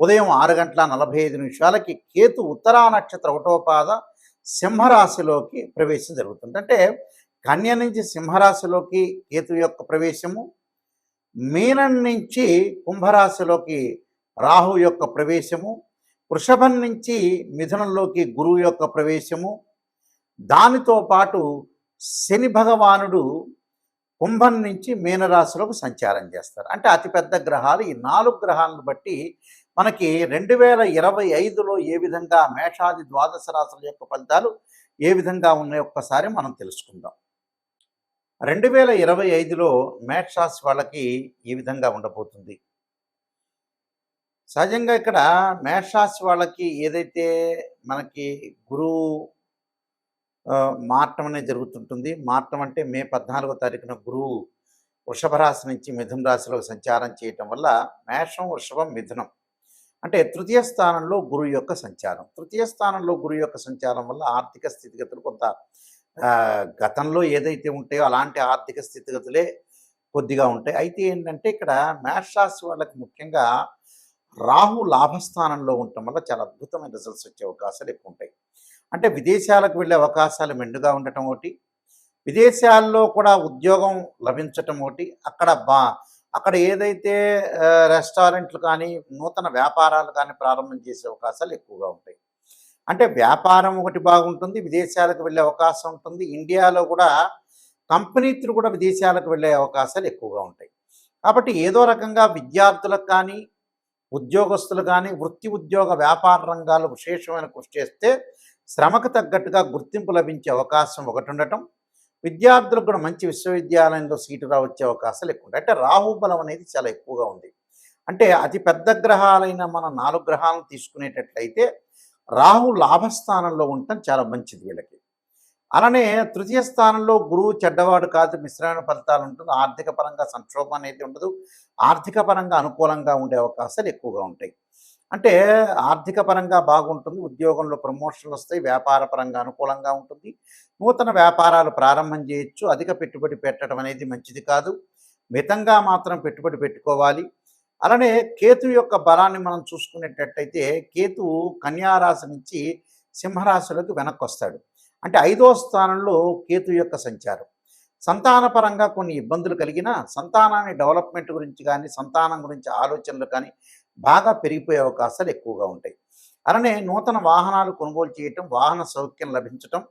ఉదయం ఆరు గంటల నలభై ఐదు నిమిషాలకి కేతు ఉత్తరా నక్షత్ర ఒకటోపాద సింహరాశిలోకి ప్రవేశం జరుగుతుంది. అంటే కన్య నుంచి సింహరాశిలోకి కేతు యొక్క ప్రవేశము మీనం నుంచి కుంభరాశిలోకి రాహు యొక్క ప్రవేశము వృషభం నుంచి మిథునంలోకి గురువు యొక్క ప్రవేశము దానితో పాటు శని భగవానుడు కుంభం నుంచి మీనరాశిలోకి సంచారం చేస్తారు. అంటే అతిపెద్ద గ్రహాలు ఈ నాలుగు గ్రహాలను బట్టి మనకి రెండు వేల ఇరవై ఐదులో ఏ విధంగా మేషాది ద్వాదశ రాశుల యొక్క ఫలితాలు ఏ విధంగా ఉన్నాయి ఒక్కసారి మనం తెలుసుకుందాం. రెండు వేల ఇరవై ఐదులో మేషరాశి వాళ్ళకి ఈ విధంగా ఉండబోతుంది? సహజంగా ఇక్కడ మేషరాశి వాళ్ళకి ఏదైతే మనకి గురువు మార్టం అనేది జరుగుతుంటుంది. మార్టం అంటే మే పద్నాలుగో తారీఖున గురువు వృషభ రాశి నుంచి మిథున రాశిలో సంచారం చేయటం వల్ల మేషం వృషభం మిథునం. అంటే తృతీయ స్థానంలో గురువు యొక్క సంచారం. తృతీయ స్థానంలో గురువు యొక్క సంచారం వల్ల ఆర్థిక స్థితిగతులు కొంత గతంలో ఏదైతే ఉంటాయో అలాంటి ఆర్థిక స్థితిగతులే కొద్దిగా ఉంటాయి. అయితే ఏంటంటే ఇక్కడ మేషరాశి వాళ్ళకి ముఖ్యంగా రాహు లాభస్థానంలో ఉండటం వల్ల చాలా అద్భుతమైన రిజల్ట్స్ వచ్చే అవకాశాలు ఎక్కువ ఉంటాయి. అంటే విదేశాలకు వెళ్ళే అవకాశాలు మెండుగా ఉండటం ఒకటి. విదేశాల్లో కూడా ఉద్యోగం లభించటం ఒకటి. అక్కడ బా అక్కడ ఏదైతే రెస్టారెంట్లు కానీ నూతన వ్యాపారాలు కానీ ప్రారంభం చేసే అవకాశాలు ఎక్కువగా ఉంటాయి. అంటే వ్యాపారం ఒకటి బాగుంటుంది విదేశాలకు వెళ్ళే అవకాశం ఉంటుంది. ఇండియాలో కూడా కంపెనీలు కూడా విదేశాలకు వెళ్ళే అవకాశాలు ఎక్కువగా ఉంటాయి. కాబట్టి ఏదో రకంగా విద్యార్థులకు కానీ ఉద్యోగస్తులు కానీ వృత్తి ఉద్యోగ వ్యాపార రంగాలు విశేషమైన కృషి చేస్తే శ్రమకు తగ్గట్టుగా గుర్తింపు లభించే అవకాశం ఒకటి ఉండటం విద్యార్థులకు కూడా మంచి విశ్వవిద్యాలయంలో సీటు రావచ్చే అవకాశాలు ఎక్కువ ఉంటాయి. అంటే రాహుబలం అనేది చాలా ఎక్కువగా ఉంది. అంటే అతి పెద్ద గ్రహాలైన మన నాలుగు గ్రహాలను తీసుకునేటట్లయితే రాహు లాభస్థానంలో ఉండటం చాలా మంచిది వీళ్ళకి. అలానే తృతీయ స్థానంలో గురువు చెడ్డవాడు కాదు మిశ్రమైన ఫలితాలు ఉంటుంది. ఆర్థిక పరంగా సంక్షోభం అనేది ఉండదు. ఆర్థిక పరంగా అనుకూలంగా ఉండే అవకాశాలు ఎక్కువగా ఉంటాయి. అంటే ఆర్థిక పరంగా బాగుంటుంది ఉద్యోగంలో ప్రమోషన్లు వస్తాయి వ్యాపార పరంగా అనుకూలంగా ఉంటుంది. నూతన వ్యాపారాలు ప్రారంభం చేయొచ్చు. అధిక పెట్టుబడి పెట్టడం అనేది మంచిది కాదు. మితంగా మాత్రం పెట్టుబడి పెట్టుకోవాలి. అలానే కేతు యొక్క బలాన్ని మనం చూసుకునేటట్టయితే కేతు కన్యారాశి నుంచి సింహరాశిలోకి వెనక్కి వస్తాడు అంటే ఐదో స్థానంలో కేతు యొక్క సంచారం. సంతానపరంగా కొన్ని ఇబ్బందులు కలిగినా సంతానాన్ని డెవలప్మెంట్ గురించి కానీ సంతానం గురించి ఆలోచనలు కానీ బాగా పెరిగిపోయే అవకాశాలు ఎక్కువగా ఉంటాయి. అలానే నూతన వాహనాలు కొనుగోలు చేయటం వాహన సౌఖ్యం లభించటం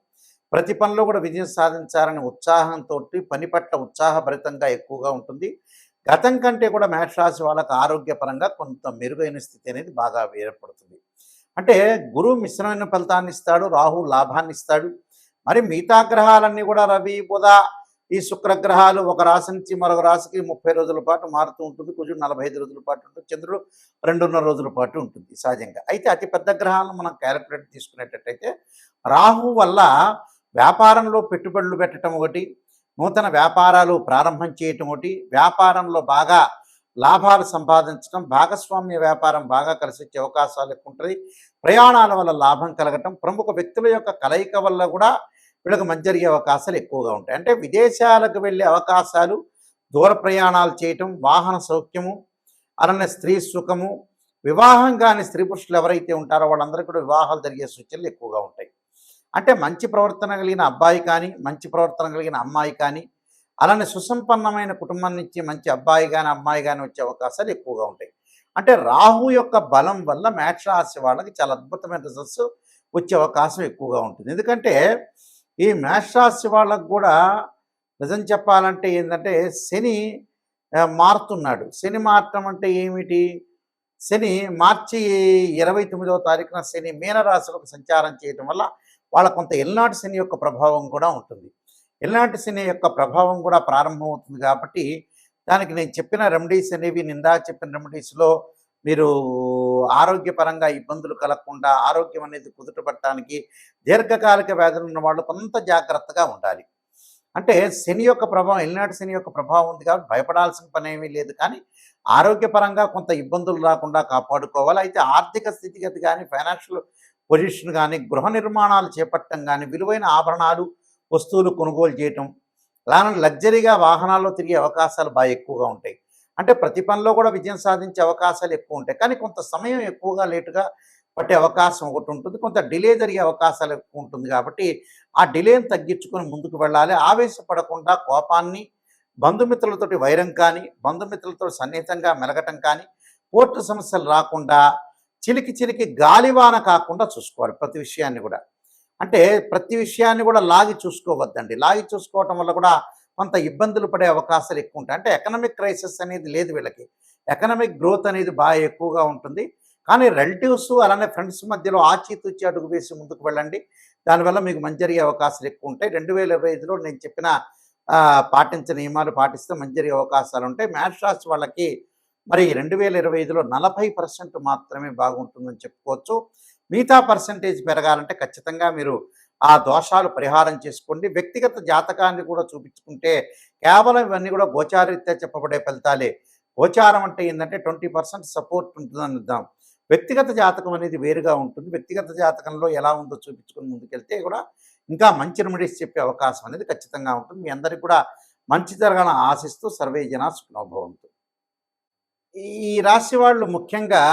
ప్రతి పనిలో కూడా విజయం సాధించాలనే ఉత్సాహంతో పని పట్ల ఉత్సాహభరితంగా ఎక్కువగా ఉంటుంది. గతం కంటే కూడా మేషరాశి వాళ్ళకు ఆరోగ్యపరంగా కొంత మెరుగైన స్థితి అనేది బాగా ఏర్పడుతుంది. అంటే గురువు మిశ్రమైన ఫలితాన్ని ఇస్తాడు రాహు లాభాన్ని ఇస్తాడు. మరి మిగతా గ్రహాలన్నీ కూడా రవి బుధ ఈ శుక్రగ్రహాలు ఒక రాశి నుంచి మరొక రాశికి ముప్పై రోజుల పాటు మారుతూ ఉంటుంది. కొంచెం నలభై ఐదు రోజుల పాటు ఉంటుంది. చంద్రుడు రెండున్నర రోజుల పాటు ఉంటుంది సహజంగా. అయితే అతి పెద్ద గ్రహాలను మనం క్యాలిక్యులేట్ తీసుకునేటట్టయితే రాహు వల్ల వ్యాపారంలో పెట్టుబడులు పెట్టడం ఒకటి నూతన వ్యాపారాలు ప్రారంభం చేయటం ఒకటి వ్యాపారంలో బాగా లాభాలు సంపాదించడం భాగస్వామ్య వ్యాపారం బాగా కలిసి వచ్చే అవకాశాలు ఎక్కువ ఉంటుంది ప్రయాణాల వల్ల లాభం కలగటం ప్రముఖ వ్యక్తుల యొక్క కలయిక వల్ల కూడా వీళ్ళకి మంచి జరిగే అవకాశాలు ఎక్కువగా ఉంటాయి. అంటే విదేశాలకు వెళ్ళే అవకాశాలు దూర ప్రయాణాలు చేయటం వాహన సౌఖ్యము అలానే స్త్రీ సుఖము వివాహం కాని స్త్రీ పురుషులు ఎవరైతే ఉంటారో వాళ్ళందరికీ కూడా వివాహాలు జరిగే సూచనలు ఎక్కువగా ఉంటాయి. అంటే మంచి ప్రవర్తన కలిగిన అబ్బాయి కానీ మంచి ప్రవర్తన కలిగిన అమ్మాయి కానీ అలానే సుసంపన్నమైన కుటుంబం నుంచి మంచి అబ్బాయి కానీ అమ్మాయి కానీ వచ్చే అవకాశాలు ఎక్కువగా ఉంటాయి. అంటే రాహు యొక్క బలం వల్ల మేష రాశి వాళ్ళకి చాలా అద్భుతమైన రిజల్ట్స్ వచ్చే అవకాశం ఎక్కువగా ఉంటుంది. ఎందుకంటే ఈ మేషరాశి వాళ్ళకు కూడా నిజం చెప్పాలంటే ఏంటంటే శని మారుతున్నాడు. శని మారటం అంటే ఏమిటి? శని మార్చి ఇరవై తొమ్మిదవ తారీఖున శని మీనరాశులకు సంచారం చేయటం వల్ల వాళ్ళ కొంత ఎల్నాటి శని యొక్క ప్రభావం కూడా ఉంటుంది. ఎల్నాటి శని యొక్క ప్రభావం కూడా ప్రారంభమవుతుంది కాబట్టి దానికి నేను చెప్పిన రెమెడీస్ అనేవి నిందా చెప్పిన రెమెడీస్లో మీరు ఆరోగ్యపరంగా ఇబ్బందులు కలగకుండా ఆరోగ్యం అనేది కుదుటపట్టడానికి దీర్ఘకాలిక వ్యాధులు ఉన్న వాళ్ళు కొంత జాగ్రత్తగా ఉండాలి. అంటే శని యొక్క ప్రభావం ఎల్నాటి శని యొక్క ప్రభావం ఉంది కాబట్టి భయపడాల్సిన పని ఏమీ లేదు. కానీ ఆరోగ్యపరంగా కొంత ఇబ్బందులు రాకుండా కాపాడుకోవాలి. అయితే ఆర్థిక స్థితిగతి కానీ ఫైనాన్షియల్ పొజిషన్ కానీ గృహ నిర్మాణాలు చేపట్టడం కానీ విలువైన ఆభరణాలు వస్తువులు కొనుగోలు చేయటం అలానే లగ్జరీగా వాహనాల్లో తిరిగే అవకాశాలు బాగా ఎక్కువగా ఉంటాయి. అంటే ప్రతి పనిలో కూడా విజయం సాధించే అవకాశాలు ఎక్కువ ఉంటాయి. కానీ కొంత సమయం ఎక్కువగా లేటుగా పట్టే అవకాశం ఒకటి ఉంటుంది. కొంత డిలే జరిగే అవకాశాలు ఎక్కువ ఉంటుంది కాబట్టి ఆ డిలేని తగ్గించుకొని ముందుకు వెళ్ళాలి. ఆవేశపడకుండా కోపాన్ని బంధుమిత్రులతోటి వైరం కానీ బంధుమిత్రులతో సన్నిహితంగా మెలగటం కానీ కోర్టు సమస్యలు రాకుండా చిలికి చిలికి గాలివాన కాకుండా చూసుకోవాలి ప్రతి విషయాన్ని కూడా. అంటే ప్రతి విషయాన్ని కూడా లాగి చూసుకోవద్దండి. లాగి చూసుకోవటం వల్ల కూడా కొంత ఇబ్బందులు పడే అవకాశాలు ఎక్కువ ఉంటాయి అంటే ఎకనామిక్ క్రైసిస్ అనేది లేదు వీళ్ళకి. ఎకనామిక్ గ్రోత్ అనేది బాగా ఎక్కువగా ఉంటుంది. కానీ రిలేటివ్స్ అలానే ఫ్రెండ్స్ మధ్యలో ఆచితూచి అడుగు వేసి ముందుకు వెళ్ళండి. దానివల్ల మీకు మంచి జరిగే అవకాశాలు ఎక్కువ ఉంటాయి రెండు వేల ఇరవై ఐదులో నేను చెప్పిన పాటించిన నియమాలు పాటిస్తే మంచి జరిగే అవకాశాలు ఉంటాయి. మ్యాథ్స్ రాసి వాళ్ళకి మరి రెండు వేల ఇరవై ఐదులో నలభై పర్సెంట్ మాత్రమే బాగుంటుందని చెప్పుకోవచ్చు. మిగతా పర్సంటేజ్ పెరగాలంటే ఖచ్చితంగా మీరు ఆ దోషాలు పరిహారం చేసుకోండి. వ్యక్తిగత జాతకాన్ని కూడా చూపించుకుంటే కేవలం ఇవన్నీ కూడా గోచారీత్యా చెప్పబడే ఫలితాలే. గోచారం అంటే ఏంటంటే ట్వంటీ పర్సెంట్ సపోర్ట్ ఉంటుందని ఇద్దాం వ్యక్తిగత జాతకం అనేది వేరుగా ఉంటుంది. వ్యక్తిగత జాతకంలో ఎలా ఉందో చూపించుకుని ముందుకెళ్తే కూడా ఇంకా మంచి రెమెడీస్ చెప్పే అవకాశం అనేది ఖచ్చితంగా ఉంటుంది. మీ అందరికీ కూడా మంచి జరగాలని ఆశిస్తూ సర్వే జన ఈ రాశి వాళ్ళు ముఖ్యంగా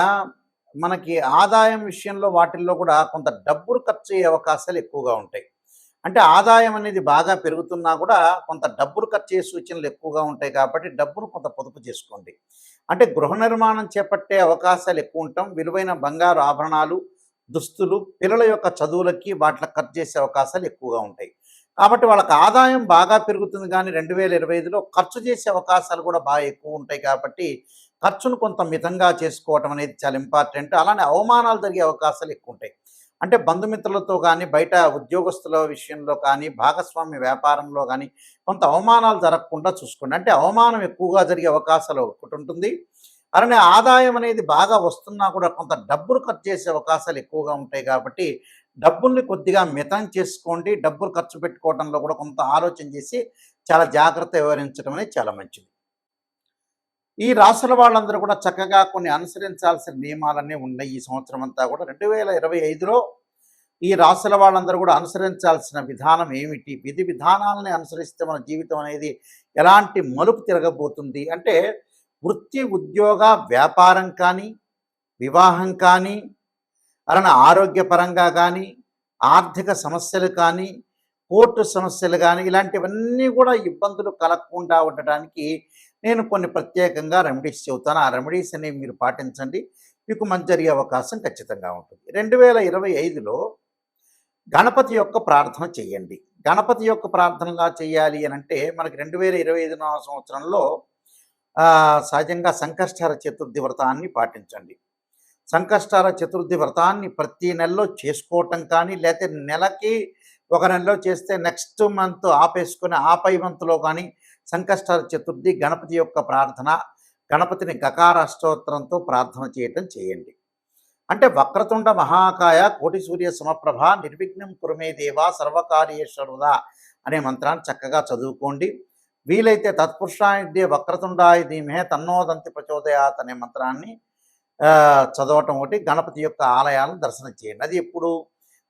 మనకి ఆదాయం విషయంలో వాటిల్లో కూడా కొంత డబ్బులు ఖర్చు అయ్యే అవకాశాలు ఎక్కువగా ఉంటాయి. అంటే ఆదాయం అనేది బాగా పెరుగుతున్నా కూడా కొంత డబ్బులు ఖర్చు అయ్యే సూచనలు ఎక్కువగా ఉంటాయి కాబట్టి డబ్బును కొంత పొదుపు చేసుకోండి. అంటే గృహ నిర్మాణం చేపట్టే అవకాశాలు ఎక్కువ ఉంటాం. విలువైన బంగారు ఆభరణాలు దుస్తులు పిల్లల యొక్క చదువులకి వాటిలో ఖర్చు చేసే అవకాశాలు ఎక్కువగా ఉంటాయి. కాబట్టి వాళ్ళకి ఆదాయం బాగా పెరుగుతుంది కానీ రెండు వేల ఇరవై ఐదులో ఖర్చు చేసే అవకాశాలు కూడా బాగా ఎక్కువ ఉంటాయి కాబట్టి ఖర్చును కొంత మితంగా చేసుకోవటం అనేది చాలా ఇంపార్టెంట్. అలానే అవమానాలు జరిగే అవకాశాలు ఎక్కువ ఉంటాయి. అంటే బంధుమిత్రులతో కానీ బయట ఉద్యోగస్తుల విషయంలో కానీ భాగస్వామ్య వ్యాపారంలో కానీ కొంత అవమానాలు జరగకుండా చూసుకోండి. అంటే అవమానం ఎక్కువగా జరిగే అవకాశాలు ఒకటి ఉంటుంది. అలానే ఆదాయం అనేది బాగా వస్తున్నా కూడా కొంత డబ్బులు ఖర్చు చేసే అవకాశాలు ఎక్కువగా ఉంటాయి కాబట్టి డబ్బుల్ని కొద్దిగా మితం చేసుకోండి. డబ్బులు ఖర్చు పెట్టుకోవడంలో కూడా కొంత ఆలోచన చేసి చాలా జాగ్రత్త వ్యవహరించడం అనేది చాలా మంచిది. ఈ రాసుల వాళ్ళందరూ కూడా చక్కగా కొన్ని అనుసరించాల్సిన నియమాలన్నీ ఉన్నాయి ఈ సంవత్సరం అంతా కూడా. రెండు వేల ఇరవై ఐదులో ఈ రాసుల వాళ్ళందరూ కూడా అనుసరించాల్సిన విధానం ఏమిటి? విధి విధానాలని అనుసరిస్తే మన జీవితం అనేది ఎలాంటి మలుపు తిరగబోతుంది? అంటే వృత్తి ఉద్యోగ వ్యాపారం కానీ వివాహం కానీ అలానే ఆరోగ్యపరంగా కానీ ఆర్థిక సమస్యలు కానీ కోర్టు సమస్యలు కానీ ఇలాంటివన్నీ కూడా ఇబ్బందులు కలగకుండా ఉండటానికి నేను కొన్ని ప్రత్యేకంగా రెమెడీస్ చెబుతాను. ఆ రెమెడీస్ అనేవి మీరు పాటించండి. మీకు మంచి జరిగే అవకాశం ఖచ్చితంగా ఉంటుంది. రెండు వేల ఇరవై ఐదులో గణపతి యొక్క ప్రార్థన చేయండి. గణపతి యొక్క ప్రార్థనగా చేయాలి అని అంటే మనకి రెండు వేల ఇరవై ఐదు సంవత్సరంలో సహజంగా సంకష్టార చతుర్థి వ్రతాన్ని పాటించండి. సంకష్టార చతుర్థి వ్రతాన్ని ప్రతి నెలలో చేసుకోవటం కానీ లేకపోతే నెలకి ఒక నెలలో చేస్తే నెక్స్ట్ మంత్ ఆపేసుకుని ఆ పై మంత్లో కానీ సంకష్ట చతుర్థి గణపతి యొక్క ప్రార్థన గణపతిని గకార అష్టోత్తరంతో ప్రార్థన చేయటం చేయండి. అంటే వక్రతుండ మహాకాయ కోటి సూర్య సమప్రభ నిర్విఘ్నం కురుమే దేవా సర్వకార్యేశ్వరుదా అనే మంత్రాన్ని చక్కగా చదువుకోండి. వీలైతే తత్పురుషాయుధ్య వక్రతుండాయ ధీమే తన్నోదంతి ప్రచోదయాత్ అనే మంత్రాన్ని చదవటం ఒకటి గణపతి యొక్క ఆలయాలను దర్శనం చేయండి. అది ఎప్పుడు?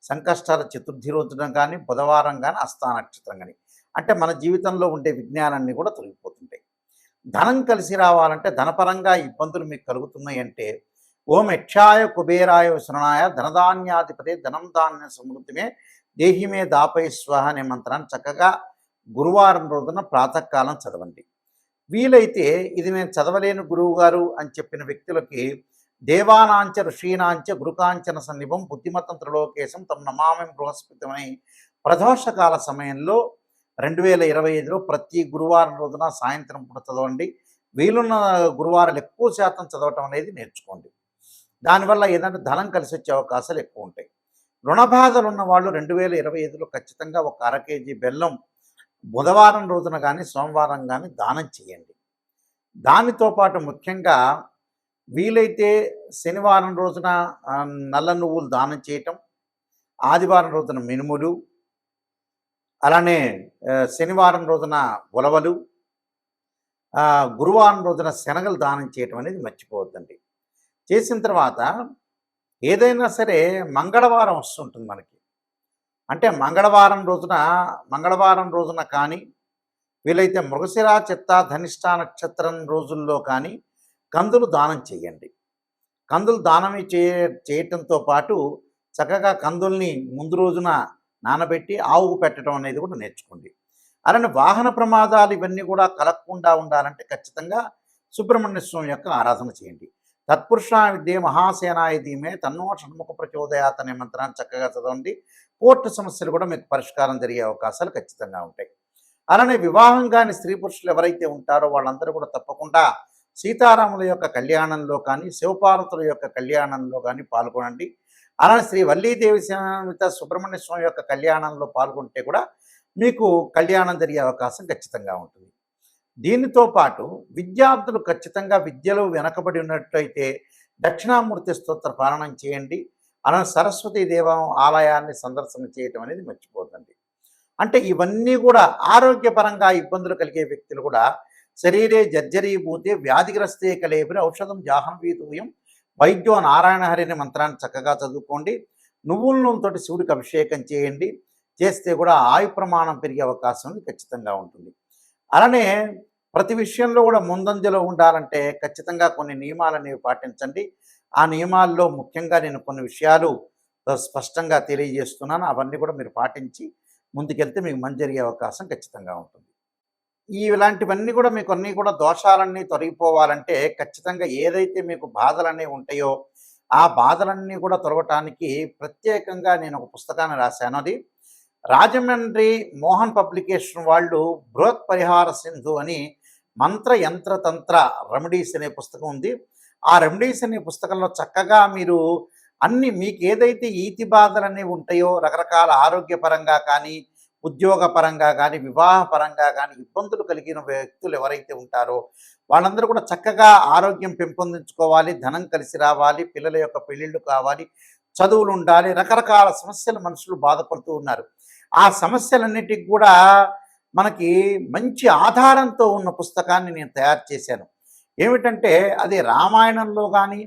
సంకష్టాల చతుర్థి రోజున కానీ బుధవారం కానీ అస్థానక్షత్రం కానీ అంటే మన జీవితంలో ఉండే విజ్ఞానాన్ని కూడా తొలగిపోతుంటాయి. ధనం కలిసి రావాలంటే ధనపరంగా ఇబ్బందులు మీకు కలుగుతున్నాయి అంటే ఓం యక్షాయ కుబేరాయ శరణాయ ధనధాన్యాధిపతి ధనం ధాన్య సమృద్ధిమే దేహిమే దాపై స్వహ అనే మంత్రాన్ని చక్కగా గురువారం రోజున ప్రాతకాలం చదవండి. వీలైతే ఇది నేను చదవలేను గురువు గారు అని చెప్పిన వ్యక్తులకి దేవానాంచ ఋషీనాంచ గురుకాంచన సన్నిభం బుద్ధిమతం త్రిలోకేశం తమ నమామి బృహస్పతిమని ప్రదోషకాల సమయంలో రెండు వేల ఇరవై ఐదులో ప్రతి గురువారం రోజున సాయంత్రం పూట చదవండి. వీలున్న గురువారాలు ఎక్కువ శాతం చదవటం అనేది నేర్చుకోండి. దానివల్ల ఏదంటే ధనం కలిసి వచ్చే అవకాశాలు ఎక్కువ ఉంటాయి. రుణ బాధలు ఉన్న వాళ్ళు రెండు వేల ఇరవై ఐదులో ఖచ్చితంగా ఒక అర కేజీ బెల్లం బుధవారం రోజున కానీ సోమవారం కానీ దానం చేయండి. దానితో పాటు ముఖ్యంగా వీలైతే శనివారం రోజున నల్ల నువ్వులు దానం చేయటం ఆదివారం రోజున మినుములు అలానే శనివారం రోజున ఉలవలు గురువారం రోజున శనగలు దానం చేయటం అనేది మర్చిపోవద్దండి. చేసిన తర్వాత ఏదైనా సరే మంగళవారం వస్తుంటుంది మనకి. అంటే మంగళవారం రోజున మంగళవారం రోజున కానీ వీలైతే మృగశిర చిత్త ధనిష్ట నక్షత్రం రోజుల్లో కానీ కందులు దానం చేయండి. కందులు దానం చేయ చేయటంతో పాటు చక్కగా కందుల్ని ముందు రోజున నానబెట్టి ఆవుకు పెట్టడం అనేది కూడా నేర్చుకోండి. అలానే వాహన ప్రమాదాలు ఇవన్నీ కూడా కలగకుండా ఉండాలంటే ఖచ్చితంగా సుబ్రహ్మణ్య స్వామి యొక్క ఆరాధన చేయండి. తత్పురుష విద్య మహాసేనాయ ధీమే తన్నో షణ్ముఖ ప్రచోదయాత్ అనే మంత్రాన్ని చక్కగా చదవండి. కోర్టు సమస్యలు కూడా మీకు పరిష్కారం జరిగే అవకాశాలు ఖచ్చితంగా ఉంటాయి. అలానే వివాహం కాని స్త్రీ పురుషులు ఎవరైతే ఉంటారో వాళ్ళందరూ కూడా తప్పకుండా సీతారాముల యొక్క కళ్యాణంలో కానీ శివపార్వతుల యొక్క కళ్యాణంలో కానీ పాల్గొనండి. అలానే శ్రీ వల్లీదేవి సమేత సుబ్రహ్మణ్య స్వామి యొక్క కళ్యాణంలో పాల్గొంటే కూడా మీకు కళ్యాణం జరిగే అవకాశం ఖచ్చితంగా ఉంటుంది. దీనితో పాటు విద్యార్థులు ఖచ్చితంగా విద్యలో వెనకబడి ఉన్నట్లయితే దక్షిణామూర్తి స్తోత్ర పాలనం చేయండి. అలానే సరస్వతీ దేవం ఆలయాన్ని సందర్శన చేయటం అనేది మర్చిపోతుంది అంటే ఇవన్నీ కూడా ఆరోగ్యపరంగా ఇబ్బందులు కలిగే వ్యక్తులు కూడా శరీరే జర్జరీభూతే వ్యాధిగ్రస్తే కలేబిరి ఔషధం జాహ్నవీతూయం వైద్యో నారాయణ అనే మంత్రాన్ని చక్కగా చదువుకోండి. నువ్వుల నూనెతోటి శివుడికి అభిషేకం చేయండి. చేస్తే కూడా ఆయు ప్రమాణం పెరిగే అవకాశం ఉంది ఖచ్చితంగా ఉంటుంది. అలానే ప్రతి విషయంలో కూడా ముందంజలో ఉండాలంటే ఖచ్చితంగా కొన్ని నియమాలు అనేవి పాటించండి. ఆ నియమాల్లో ముఖ్యంగా నేను కొన్ని విషయాలు స్పష్టంగా తెలియజేస్తున్నాను. అవన్నీ కూడా మీరు పాటించి ముందుకెళ్తే మీకు మంచి జరిగే అవకాశం ఖచ్చితంగా ఉంటుంది. ఇలాంటివన్నీ కూడా మీకు అన్నీ కూడా దోషాలన్నీ తొలగిపోవాలంటే ఖచ్చితంగా ఏదైతే మీకు బాధలన్నీ ఉంటాయో ఆ బాధలన్నీ కూడా తొలగటానికి ప్రత్యేకంగా నేను ఒక పుస్తకాన్ని రాశాను. అది రాజమండ్రి మోహన్ పబ్లికేషన్ వాళ్ళు బృహత్ పరిహార సింధు అని మంత్ర యంత్ర తంత్ర రెమెడీస్ అనే పుస్తకం ఉంది. ఆ రెమెడీస్ అనే పుస్తకంలో చక్కగా మీరు అన్ని మీకు ఏదైతే ఈతి బాధలు అనేవి ఉంటాయో రకరకాల ఆరోగ్యపరంగా కానీ ఉద్యోగపరంగా కానీ వివాహపరంగా కానీ ఇబ్బందులు కలిగిన వ్యక్తులు ఎవరైతే ఉంటారో వాళ్ళందరూ కూడా చక్కగా ఆరోగ్యం పెంపొందించుకోవాలి ధనం కలిసి రావాలి పిల్లల యొక్క పెళ్ళిళ్ళు కావాలి చదువులు ఉండాలి రకరకాల సమస్యలు మనుషులు బాధపడుతూ ఉన్నారు. ఆ సమస్యలన్నిటికి కూడా మనకి మంచి ఆధారంతో ఉన్న పుస్తకాన్ని నేను తయారు చేశాను. ఏమిటంటే అది రామాయణంలో కానీ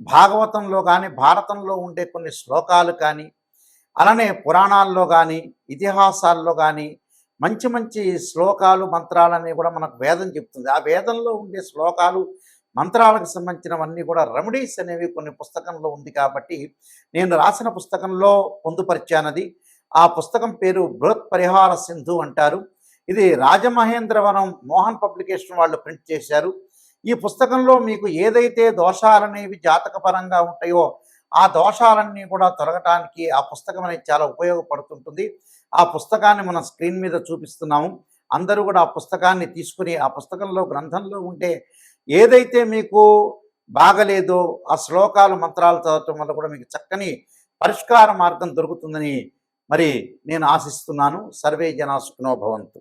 భాగవతంలో కానీ భారతంలో ఉండే కొన్ని శ్లోకాలు కానీ అలానే పురాణాల్లో కానీ ఇతిహాసాల్లో కానీ మంచి మంచి శ్లోకాలు మంత్రాలన్నీ కూడా మనకు వేదం చెప్తుంది. ఆ వేదంలో ఉండే శ్లోకాలు మంత్రాలకు సంబంధించినవన్నీ కూడా రెమెడీస్ అనేవి కొన్ని పుస్తకంలో ఉంది కాబట్టి నేను రాసిన పుస్తకంలో పొందుపరిచానది. ఆ పుస్తకం పేరు బృహత్ పరిహార సింధు అంటారు. ఇది రాజమహేంద్రవరం మోహన్ పబ్లికేషన్ వాళ్ళు ప్రింట్ చేశారు. ఈ పుస్తకంలో మీకు ఏదైతే దోషాలనేవి జాతకపరంగా ఉంటాయో ఆ దోషాలన్నీ కూడా తొలగటానికి ఆ పుస్తకం అనేది చాలా ఉపయోగపడుతుంటుంది. ఆ పుస్తకాన్ని మనం స్క్రీన్ మీద చూపిస్తున్నాము. అందరూ కూడా ఆ పుస్తకాన్ని తీసుకుని ఆ పుస్తకంలో గ్రంథంలో ఉంటే ఏదైతే మీకు బాగలేదో ఆ శ్లోకాలు మంత్రాలు చదవటం వల్ల కూడా మీకు చక్కని పరిష్కార మార్గం దొరుకుతుందని మరి నేను ఆశిస్తున్నాను. సర్వే జనా సుఖనోభవంతు